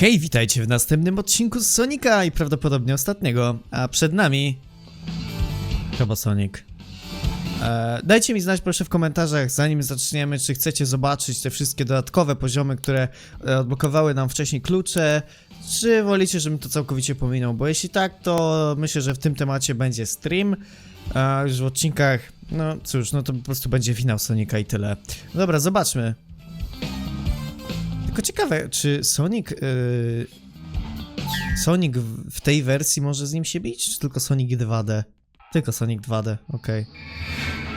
Hej, witajcie w następnym odcinku z Sonika i prawdopodobnie ostatniego, a przed nami... Chyba Sonic. E, dajcie mi znać proszę w komentarzach, zanim zaczniemy, czy chcecie zobaczyć te wszystkie dodatkowe poziomy, które e, odblokowały nam wcześniej klucze, czy wolicie, żebym to całkowicie pominął, bo jeśli tak, to myślę, że w tym temacie będzie stream, a już w odcinkach, no cóż, no to po prostu będzie finał Sonika i tyle. Dobra, zobaczmy. Tylko ciekawe, czy Sonic. Yy, Sonic w, tej wersji może z nim się bić, czy tylko Sonic 2D? Tylko Sonic 2D, okej. Don't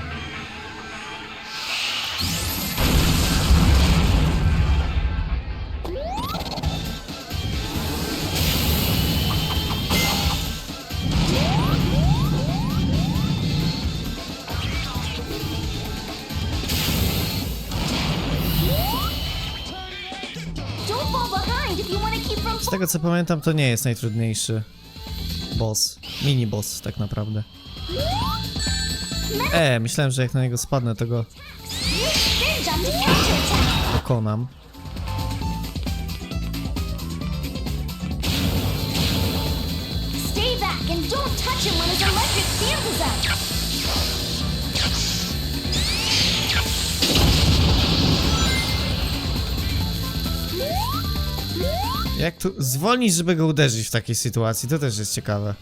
Z tego co pamiętam, to nie jest najtrudniejszy boss. Mini boss, tak naprawdę. E, myślałem, że jak na niego spadnę, to go pokonam. Jak tu zwolnić, żeby go uderzyć w takiej sytuacji? To też jest ciekawe.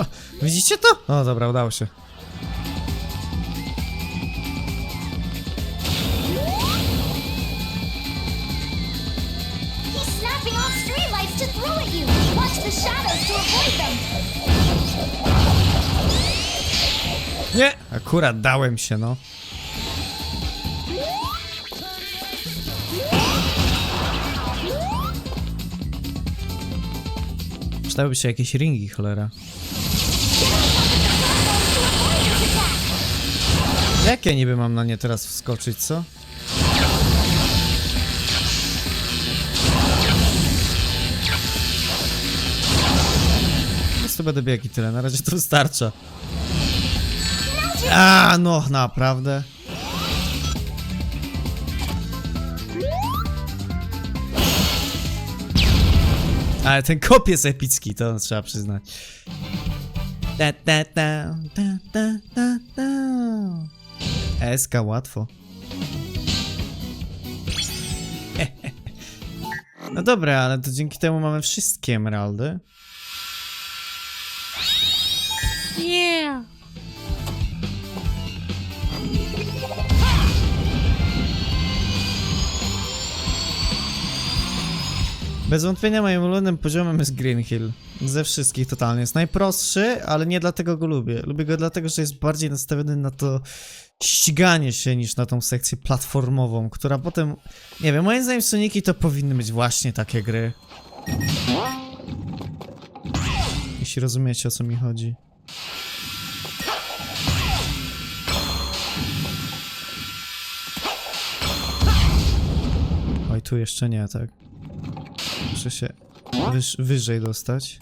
O, widzicie to? O, dobra, udało się. To throw at you. Watch the shadows to avoid them. Nie! Akurat dałem się, no. Przydałyby się jakieś ringi, cholera. Jak ja niby mam na nie teraz wskoczyć, co? Po prostu będę biegł i tyle, na razie to wystarcza. A, no, naprawdę. Ale ten kop jest epicki, to trzeba przyznać. Da, da, da, da, da, da. Eska, łatwo. No dobra, ale to dzięki temu mamy wszystkie emeraldy. Yeah. Bez wątpienia moim ulubionym poziomem jest Green Hill. Ze wszystkich totalnie. Jest najprostszy, ale nie dlatego go lubię. Lubię go dlatego, że jest bardziej nastawiony na to ściganie się niż na tą sekcję platformową, która potem... Nie wiem, moim zdaniem Soniki to powinny być właśnie takie gry. Jeśli rozumiecie o co mi chodzi. Oj, tu jeszcze nie, tak. Muszę się wyż, wyżej dostać.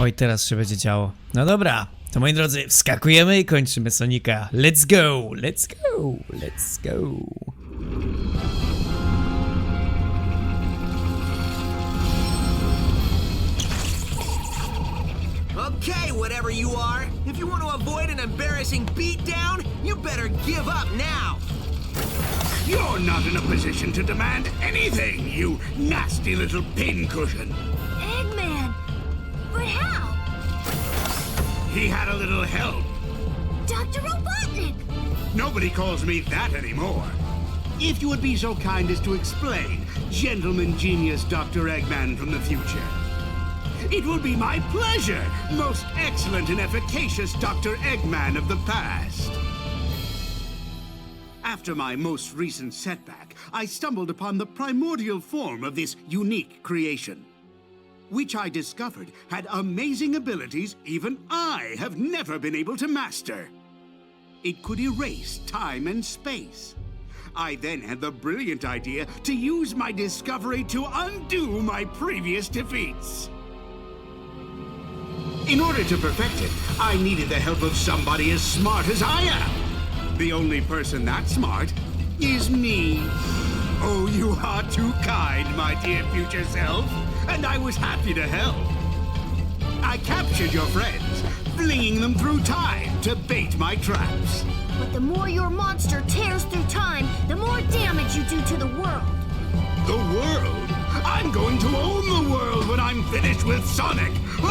Oj, teraz się będzie działo. No dobra, to moi drodzy, wskakujemy i kończymy Sonika. Let's go, let's go, let's go. Okay, whatever you are, if you want to avoid an embarrassing beatdown, you better give up now. You're not in a position to demand anything, you nasty little pincushion. He had a little help. Dr. Robotnik! Nobody calls me that anymore. If you would be so kind as to explain, gentleman genius Dr. Eggman from the future. It will be my pleasure, most excellent and efficacious Dr. Eggman of the past. After my most recent setback, I stumbled upon the primordial form of this unique creation, which I discovered had amazing abilities even I have never been able to master. It could erase time and space. I then had the brilliant idea to use my discovery to undo my previous defeats. In order to perfect it, I needed the help of somebody as smart as I am. The only person that smart is me. Oh, you are too kind, my dear future self, and I was happy to help. I captured your friends, flinging them through time to bait my traps. But the more your monster tears through time, the more damage you do to the world. The world? I'm going to own the world when I'm finished with Sonic!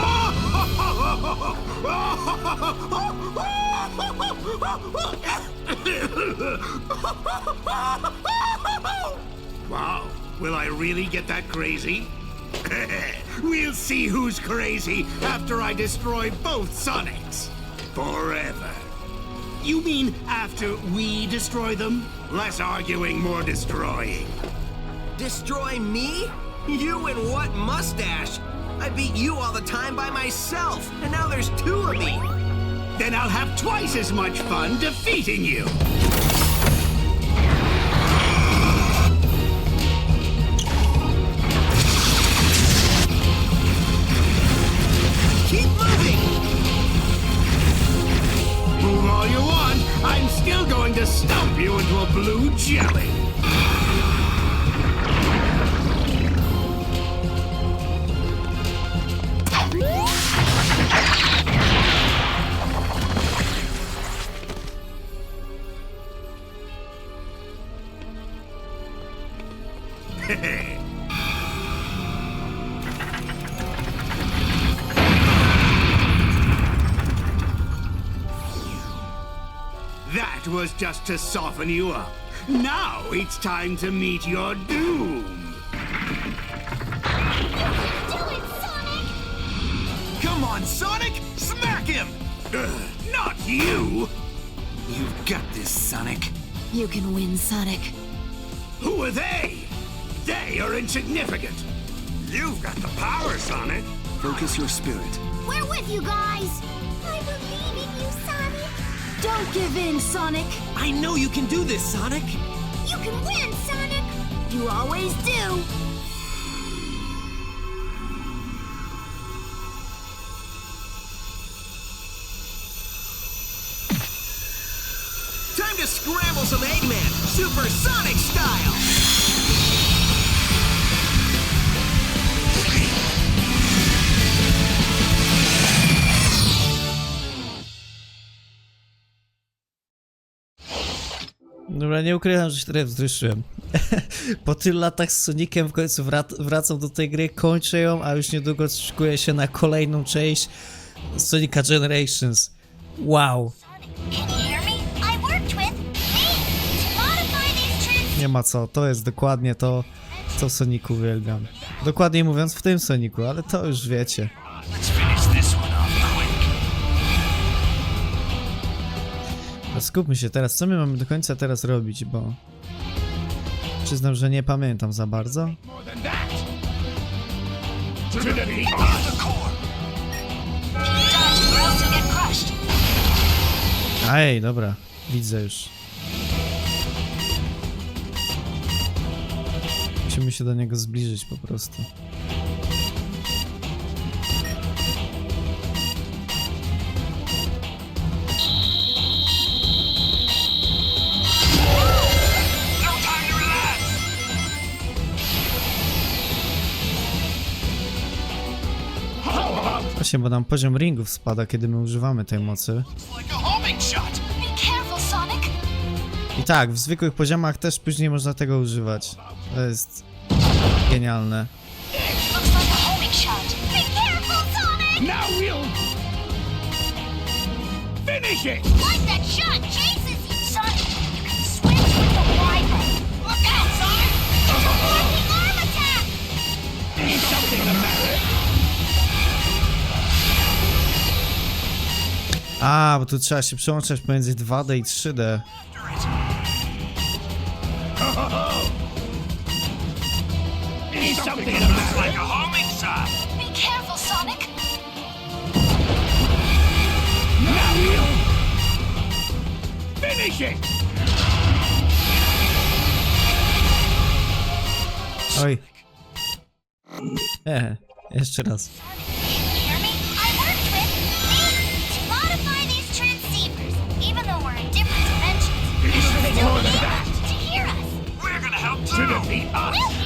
wow, will I really get that crazy? we'll see who's crazy after I destroy both Sonics. Forever. You mean after we destroy them? Less arguing, more destroying. Destroy me? You and what mustache? I beat you all the time by myself, and now there's two of me. Then I'll have twice as much fun defeating you. Just to soften you up. Now it's time to meet your doom. Do it, Sonic! Come on, Sonic! Smack him! Ugh, not you! You've got this, Sonic. You can win, Sonic. Who are they? They are insignificant. You've got the power, Sonic. Focus your spirit. We're with you guys! Don't give in, Sonic! I know you can do this, Sonic! You can win, Sonic! You always do! Time to scramble some Eggman, supersonic style! Dobra, nie ukrywam, że się trochę wzruszyłem. po tylu latach z Sonicem w końcu wrac- wracam do tej gry, kończę ją, a już niedługo szykuję się na kolejną część Sonica Generations. Wow, nie ma co, to jest dokładnie to, co Sonicu uwielbiam. Dokładniej mówiąc w tym Sonicu, ale to już wiecie. Skupmy się teraz, co my mamy do końca teraz robić, bo... Przyznam, że nie pamiętam za bardzo. Ej, dobra, widzę już. Musimy się do niego zbliżyć po prostu. Właśnie, bo nam poziom ringów spada, kiedy my używamy tej mocy. I tak, w zwykłych poziomach też później można tego używać. To jest genialne. Looks like a A, bo tu trzeba się przełączać pomiędzy 2D i 3D. Is something the matter? Like a homing shot. Be careful, Sonic. Now we'll finish it! Oj. E, jeszcze raz. We're gonna help To defeat us!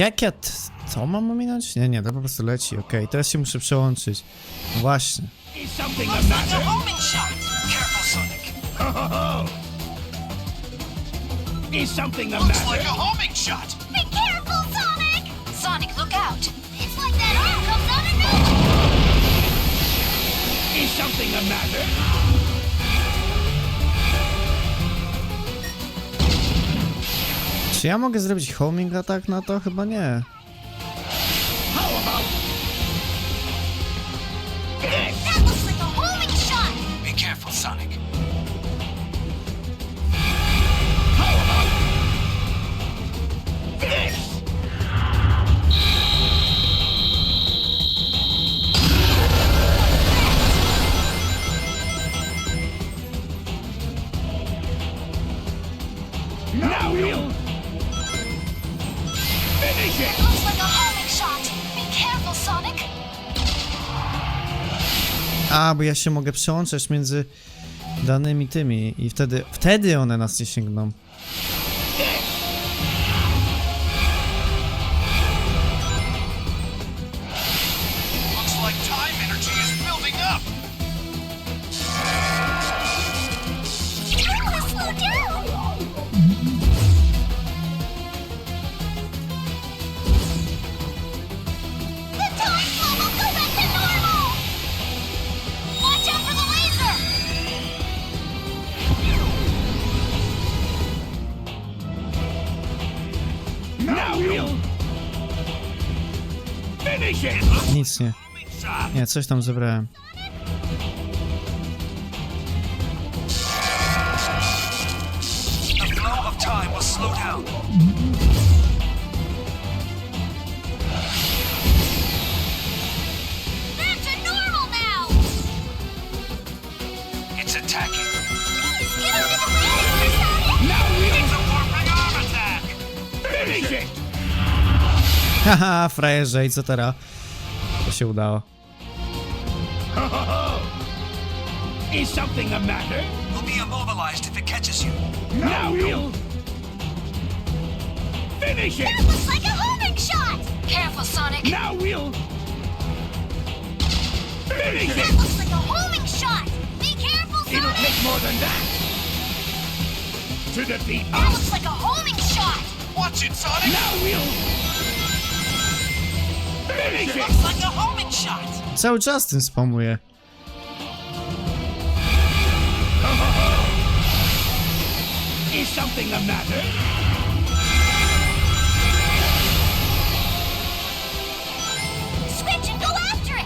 Jak ja... T... Co mam ominąć? Nie, nie, to po prostu leci, okej. Teraz się muszę przełączyć. Właśnie. Is something the Looks like a matter? homing shot. Careful, Sonic. Is something the Looks matter? like a homing shot. Be careful, Sonic. Sonic, look out. It's like that arm comes out of nowhere. Is something the matter? Czy ja mogę zrobić homing attack na to? Chyba nie. Bo ja się mogę przełączać między danymi tymi i wtedy, wtedy one nas nie sięgną. Arm attack. finish it! Haha, frajerze, i co teraz? To się udało. Is something the matter? You'll be immobilized if it catches you. Now we'll finish it! That looks like a homing shot. Careful, Sonic. Now we'll finish it! That it! looks like a homing shot. Be careful, Sonic! It'll Sonic. take more than that to defeat That us. looks like a homing shot. Watch it, Sonic. Now we'll finish it! Looks like a homing shot. Cały czas tym spamuję. Is something the matter? Switch and go after it.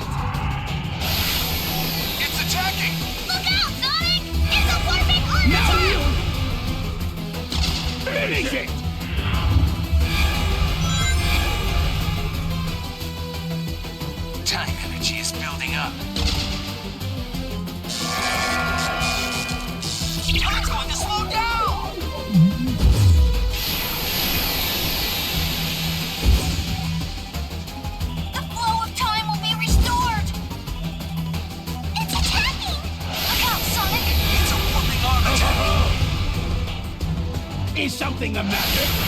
It's attacking. Look out, Sonic. It's a warping arm Now attack. finish it! Something the matter?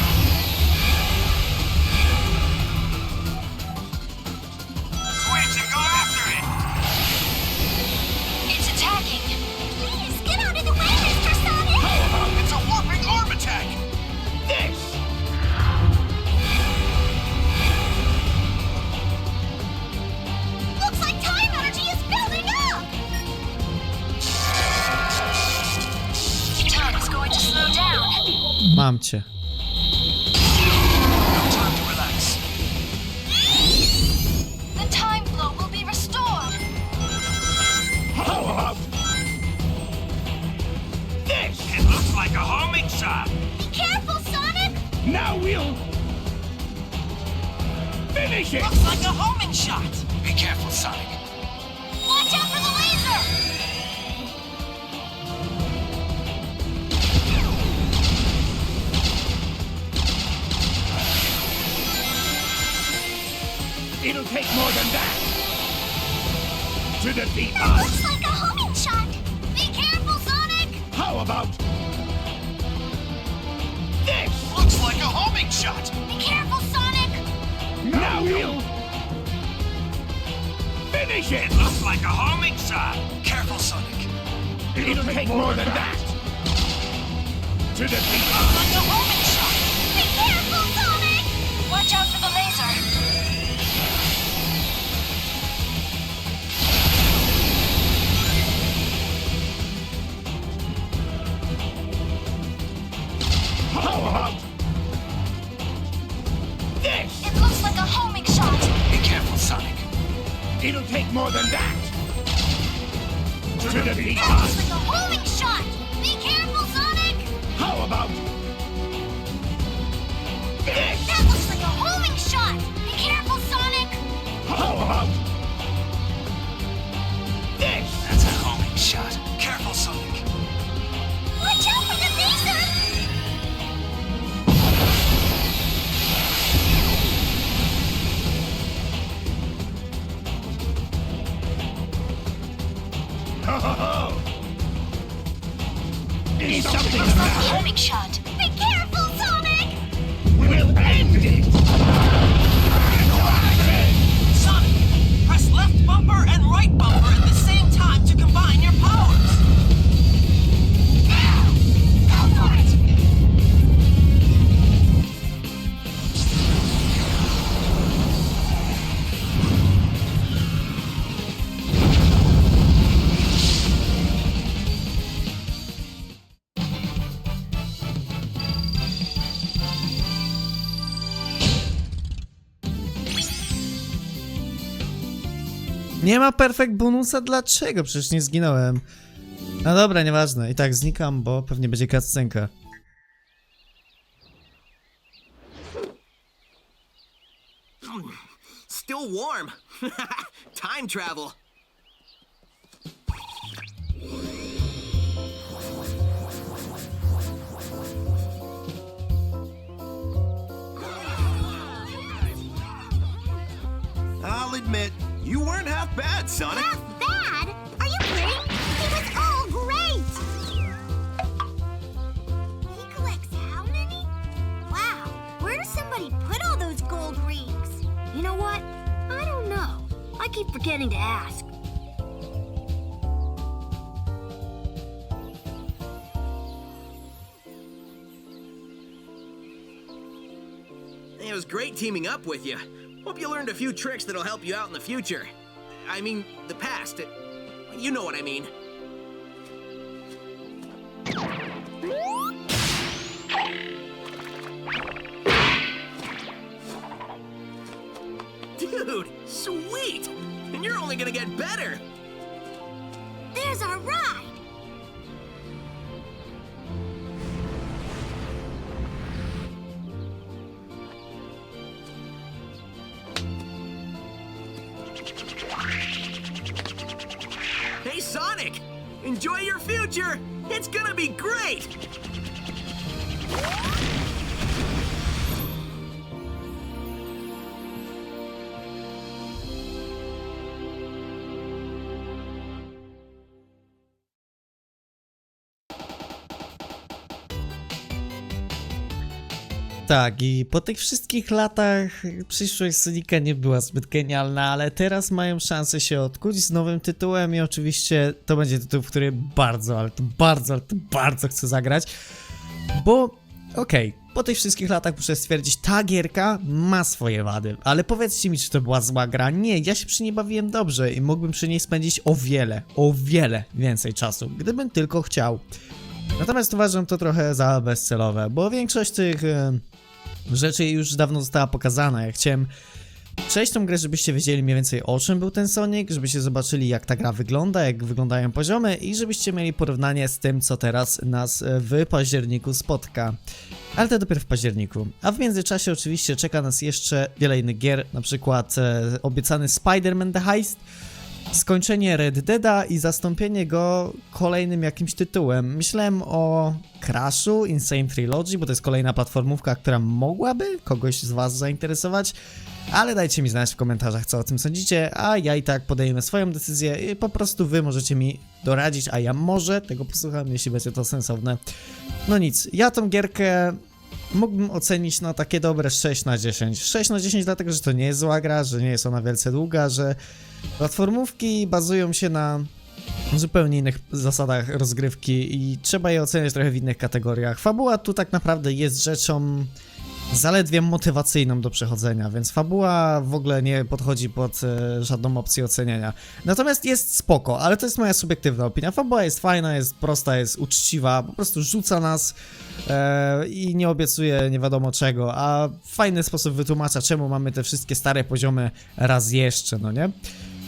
Mam cię. To defeat us. Looks like a homing shot! Be careful, Sonic! How about this? Looks like a homing shot! Be careful, Sonic! Now we'll finish it. It looks like a homing shot! Careful, Sonic. It'll take more than that to defeat us. Like a homing shot! Be careful, Sonic! Watch out for the laser. More than that. To defeat That Nie ma perfect bonusa? Dlaczego? Przecież nie zginąłem. No dobra, nieważne. I tak znikam, bo pewnie będzie cutscenka. Still warm. Time travel. I'll admit, you weren't half bad, Sonic. Half bad? Are you kidding? It was all great! He collects how many? Wow, where does somebody put all those gold rings? You know what? I don't know. I keep forgetting to ask. It was great teaming up with you. Hope you learned a few tricks that'll help you out in the future. I mean, the past. You know what I mean. Hey, Sonic! Enjoy your future! It's gonna be great! Tak, i po tych wszystkich latach przyszłość Sonika nie była zbyt genialna, ale teraz mają szansę się odkuć z nowym tytułem i oczywiście to będzie tytuł, w który bardzo, ale to bardzo, ale to bardzo chcę zagrać, bo okej, po tych wszystkich latach muszę stwierdzić, ta gierka ma swoje wady, ale powiedzcie mi, czy to była zła gra? Nie, ja się przy niej bawiłem dobrze i mógłbym przy niej spędzić o wiele, o wiele więcej czasu, gdybym tylko chciał. Natomiast uważam to trochę za bezcelowe, bo większość tych rzeczy już dawno została pokazana. Ja chciałem przejść tą grę, żebyście wiedzieli mniej więcej o czym był ten Sonic, żebyście zobaczyli jak ta gra wygląda, jak wyglądają poziomy i żebyście mieli porównanie z tym, co teraz nas e, w październiku spotka. Ale to dopiero w październiku. A w międzyczasie oczywiście czeka nas jeszcze wiele innych gier, na przykład e, obiecany Spider-Man The Heist, skończenie Red Deada i zastąpienie go kolejnym jakimś tytułem. Myślałem o Crashu Insane Trilogy, bo to jest kolejna platformówka, która mogłaby kogoś z Was zainteresować. Ale dajcie mi znać w komentarzach, co o tym sądzicie, a ja i tak podejmę swoją decyzję i po prostu Wy możecie mi doradzić, a ja może tego posłucham, jeśli będzie to sensowne. No nic, ja tą gierkę mógłbym ocenić na takie dobre 6 na 10. 6 na 10 dlatego, że to nie jest zła gra, że nie jest ona wielce długa, że platformówki bazują się na zupełnie innych zasadach rozgrywki i trzeba je oceniać trochę w innych kategoriach. Fabuła tu tak naprawdę jest rzeczą zaledwie motywacyjną do przechodzenia, więc fabuła w ogóle nie podchodzi pod e, żadną opcję oceniania. Natomiast jest spoko, ale to jest moja subiektywna opinia. Fabuła jest fajna, jest prosta, jest uczciwa, po prostu rzuca nas e, i nie obiecuje nie wiadomo czego, a w fajny sposób wytłumacza, czemu mamy te wszystkie stare poziomy raz jeszcze, no nie?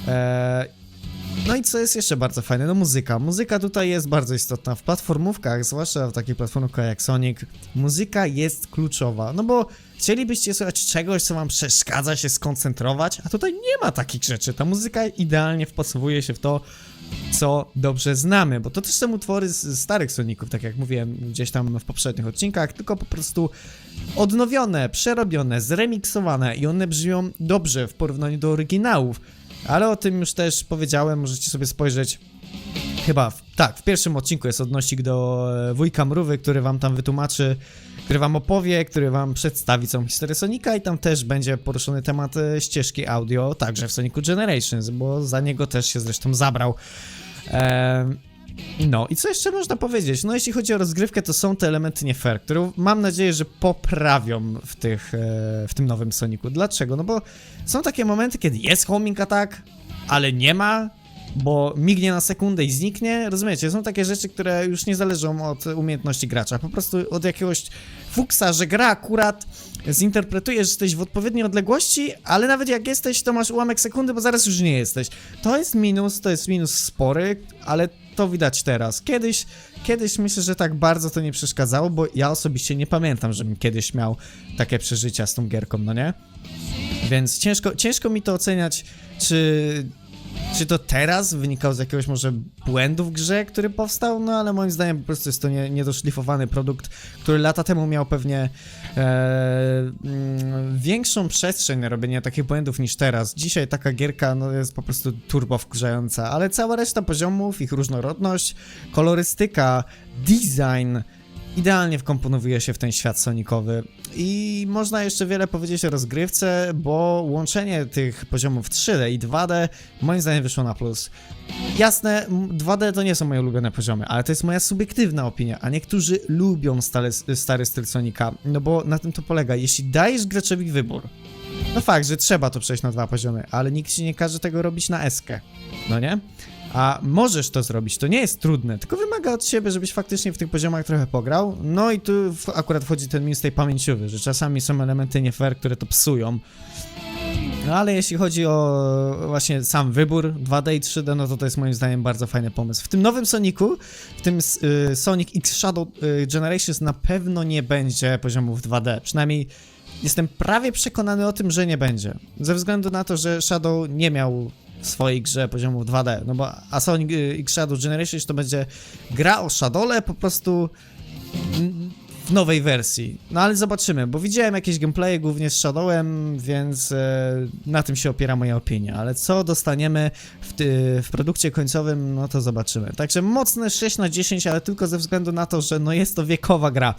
E, no i co jest jeszcze bardzo fajne, no muzyka. Muzyka tutaj jest bardzo istotna. W platformówkach, zwłaszcza w takich platformówkach jak Sonic, muzyka jest kluczowa. No bo chcielibyście słuchać czegoś, co wam przeszkadza się skoncentrować, a tutaj nie ma takich rzeczy. Ta muzyka idealnie wpasowuje się w to, co dobrze znamy, bo to też są utwory z starych Soników, tak jak mówiłem gdzieś tam w poprzednich odcinkach, tylko po prostu odnowione, przerobione, zremiksowane i one brzmią dobrze w porównaniu do oryginałów. Ale o tym już też powiedziałem, możecie sobie spojrzeć. Chyba, w, tak, w pierwszym odcinku jest odnośnik do e, wujka Mrówy, który wam tam wytłumaczy, który wam opowie, który wam przedstawi całą historię Sonika i tam też będzie poruszony temat e, ścieżki audio, także w Sonicu Generations, bo za niego też się zresztą zabrał. Ehm, no i co jeszcze można powiedzieć? No jeśli chodzi o rozgrywkę, to są te elementy nie fair, które mam nadzieję, że poprawią w, tych, e, w tym nowym Sonicu. Dlaczego? No bo są takie momenty, kiedy jest homing attack, ale nie ma, bo mignie na sekundę i zniknie. Rozumiecie? Są takie rzeczy, które już nie zależą od umiejętności gracza, po prostu od jakiegoś fuksa, że gra akurat zinterpretuje, że jesteś w odpowiedniej odległości, ale nawet jak jesteś, to masz ułamek sekundy, bo zaraz już nie jesteś. To jest minus, to jest minus spory, ale to widać teraz. Kiedyś, kiedyś myślę, że tak bardzo to nie przeszkadzało, bo ja osobiście nie pamiętam, żebym kiedyś miał takie przeżycia z tą gierką, no nie? Więc ciężko, ciężko mi to oceniać, czy, czy to teraz wynikało z jakiegoś może błędu w grze, który powstał, no ale moim zdaniem po prostu jest to nie, niedoszlifowany produkt, który lata temu miał pewnie e, mm, większą przestrzeń na robienie takich błędów niż teraz. Dzisiaj taka gierka no, jest po prostu turbo wkurzająca, ale cała reszta poziomów, ich różnorodność, kolorystyka, design, idealnie wkomponowuje się w ten świat sonikowy. I można jeszcze wiele powiedzieć o rozgrywce, bo łączenie tych poziomów 3D i 2D moim zdaniem wyszło na plus. Jasne, m, 2D to nie są moje ulubione poziomy, ale to jest moja subiektywna opinia, a niektórzy lubią stale, stary styl Sonika, no bo na tym to polega. Jeśli dajesz graczowi wybór, no fakt, że trzeba to przejść na dwa poziomy, ale nikt ci nie każe tego robić na eskę, no nie? A możesz to zrobić, to nie jest trudne, tylko wymaga od siebie, żebyś faktycznie w tych poziomach trochę pograł. No i tu akurat wchodzi ten minus tej pamięciowy, że czasami są elementy nie fair, które to psują. No ale jeśli chodzi o właśnie sam wybór 2D i 3D, no to to jest moim zdaniem bardzo fajny pomysł. W tym nowym Sonicu, w tym y, Sonic X Shadow y, Generations na pewno nie będzie poziomów 2D. Przynajmniej jestem prawie przekonany o tym, że nie będzie. Ze względu na to, że Shadow nie miał swojej grze poziomu 2D, no bo a Sonic y, X Shadow Generations to będzie gra o Shadowle po prostu w nowej wersji. No ale zobaczymy, bo widziałem jakieś gameplaye głównie z Shadowem, więc e, na tym się opiera moja opinia. Ale co dostaniemy w, w produkcie końcowym, no to zobaczymy. Także mocne 6 na 10, ale tylko ze względu na to, że no jest to wiekowa gra.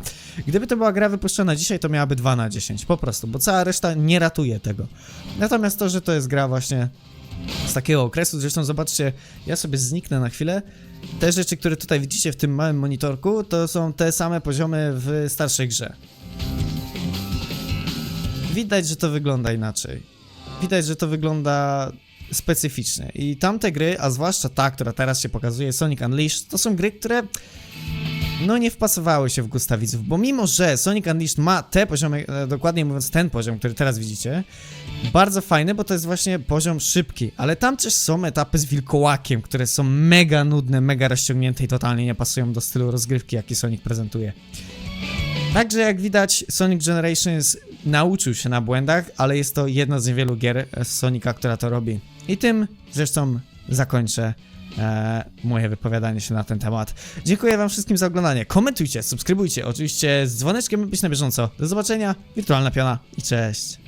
Gdyby to była gra wypuszczona dzisiaj, to miałaby 2 na 10, po prostu, bo cała reszta nie ratuje tego. Natomiast to, że to jest gra właśnie z takiego okresu. Zresztą zobaczcie, ja sobie zniknę na chwilę. Te rzeczy, które tutaj widzicie w tym małym monitorku, to są te same poziomy w starszej grze. Widać, że to wygląda inaczej. Widać, że to wygląda specyficznie. I tamte gry, a zwłaszcza ta, która teraz się pokazuje, Sonic Unleashed, to są gry, które no nie wpasowały się w gusta widzów, bo mimo, że Sonic Unleashed ma te poziomy, e, dokładniej mówiąc ten poziom, który teraz widzicie, bardzo fajny, bo to jest właśnie poziom szybki, ale tam też są etapy z wilkołakiem, które są mega nudne, mega rozciągnięte i totalnie nie pasują do stylu rozgrywki, jaki Sonic prezentuje. Także jak widać, Sonic Generations nauczył się na błędach, ale jest to jedna z niewielu gier Sonika, która to robi. I tym zresztą zakończę e, moje wypowiadanie się na ten temat. Dziękuję wam wszystkim za oglądanie. Komentujcie, subskrybujcie, oczywiście z dzwoneczkiem by być na bieżąco. Do zobaczenia, wirtualna piona i cześć.